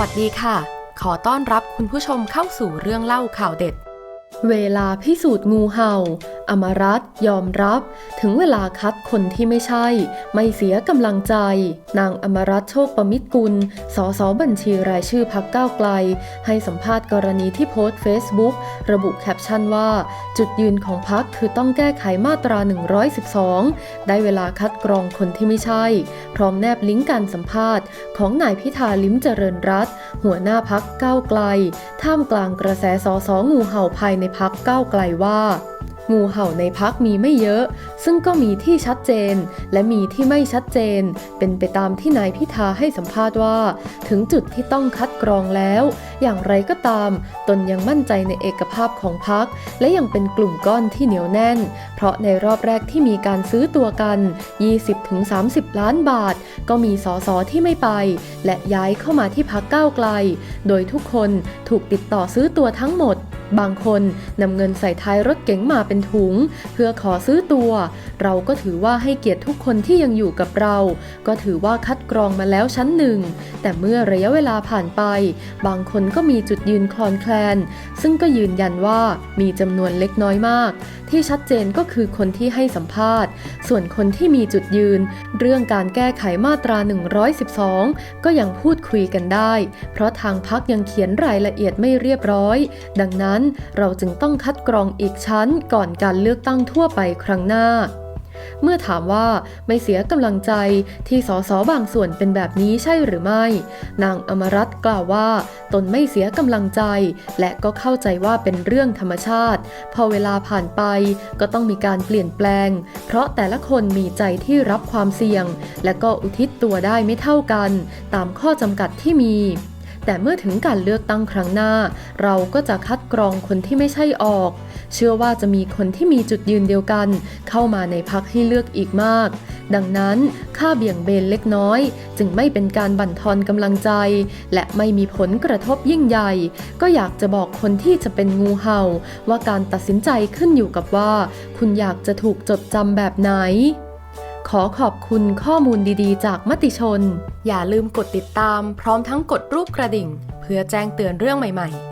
วัสดีค่ะ ขอต้อนรับคุณผู้ชมเข้าสู่เรื่องเล่าข่าวเด็ด เวลาพิสูจน์งูเห่า อมรัตยอมรับ ถึงเวลาคัดคนที่ไม่ใช่ ไม่เสียกำลังใจ นางอมรัตโชคประมิตรกุล สสบัญชีรายชื่อพักก้าวไกล ให้สัมภาษณ์กรณีที่โพสต์เฟซบุ๊กระบุแคปชั่นว่า จุดยืนของพักคือต้องแก้ไขมาตรา 112 ได้เวลาคัดกรองคนที่ไม่ใช่ พร้อมแนบลิงก์การสัมภาษณ์ ของนายพิธาลิ้มเจริญรัตหัวหน้าพักก้าวไกล ท่ามกลางกระแสสอสองูเห่าภายในพักก้าวไกลว่า งูเห่าในพักมีไม่เยอะ ซึ่งก็มีที่ชัดเจน และมีที่ไม่ชัดเจน เป็นไปตามที่นายพิธาให้สัมภาษณ์ว่า ถึงจุดที่ต้องคัดกรองแล้ว อย่างไรก็ตาม ตนยังมั่นใจในเอกภาพของพัก และยังเป็นกลุ่มก้อนที่เหนียวแน่น เพราะในรอบแรกที่มีการซื้อตัวกัน 20-30 ล้านบาท ก็มีสสที่ไม่ไป และย้ายเข้ามาที่พักก้าวไกล โดยทุกคนถูกติดต่อซื้อตัวทั้งหมด บางคนนำเงินใส่ท้ายรถเก๋งมาเป็นถุง เพื่อขอซื้อตัว เราก็ถือว่าให้เกียรติทุกคนที่ยังอยู่กับเรา ก็ถือว่าคัดกรองมาแล้วชั้นหนึ่ง แต่เมื่อระยะเวลาผ่านไป บางคนก็มีจุดยืนคลอนแคลน ซึ่งก็ยืนยันว่ามีจำนวนเล็กน้อยมาก ที่ชัดเจนก็คือคนที่ให้สัมภาษณ์ ส่วนคนที่มีจุดยืน เรื่องการแก้ไขมาตรา 112 ก็ยังพูดคุยกันได้ เพราะทางพักยังเขียนรายละเอียดไม่เรียบร้อย ดังนั้นเราจึงต้องคัดกรองอีกชั้นก่อนการเลือกตั้งทั่วไปครั้งหน้า เมื่อถามว่าไม่เสียกำลังใจที่สสบางส่วนเป็นแบบนี้ใช่หรือไม่ นางอมรัตน์กล่าวว่า ตนไม่เสียกำลังใจ และก็เข้าใจว่าเป็นเรื่องธรรมชาติ พอเวลาผ่านไปก็ต้องมีการเปลี่ยนแปลง เพราะแต่ละคนมีใจที่รับความเสี่ยง และก็อุทิศตัวได้ไม่เท่ากัน ตามข้อจำกัดที่มีแต่เมื่อถึงการเลือกตั้งครั้งหน้า เราก็จะคัดกรองคนที่ไม่ใช่ออก เชื่อว่าจะมีคนที่มีจุดยืนเดียวกัน เข้ามาในพักให้เลือกอีกมาก ดังนั้นค่าเบี่ยงเบนเล็กน้อย จึงไม่เป็นการบั่นทอนกำลังใจ และไม่มีผลกระทบยิ่งใหญ่ ก็อยากจะบอกคนที่จะเป็นงูเห่า ว่าการตัดสินใจขึ้นอยู่กับว่า คุณอยากจะถูกจดจำแบบไหนขอขอบคุณข้อมูลดีๆ จากมติชน อย่าลืมกดติดตามพร้อมทั้งกดรูปกระดิ่ง เพื่อแจ้งเตือนเรื่องใหม่ๆ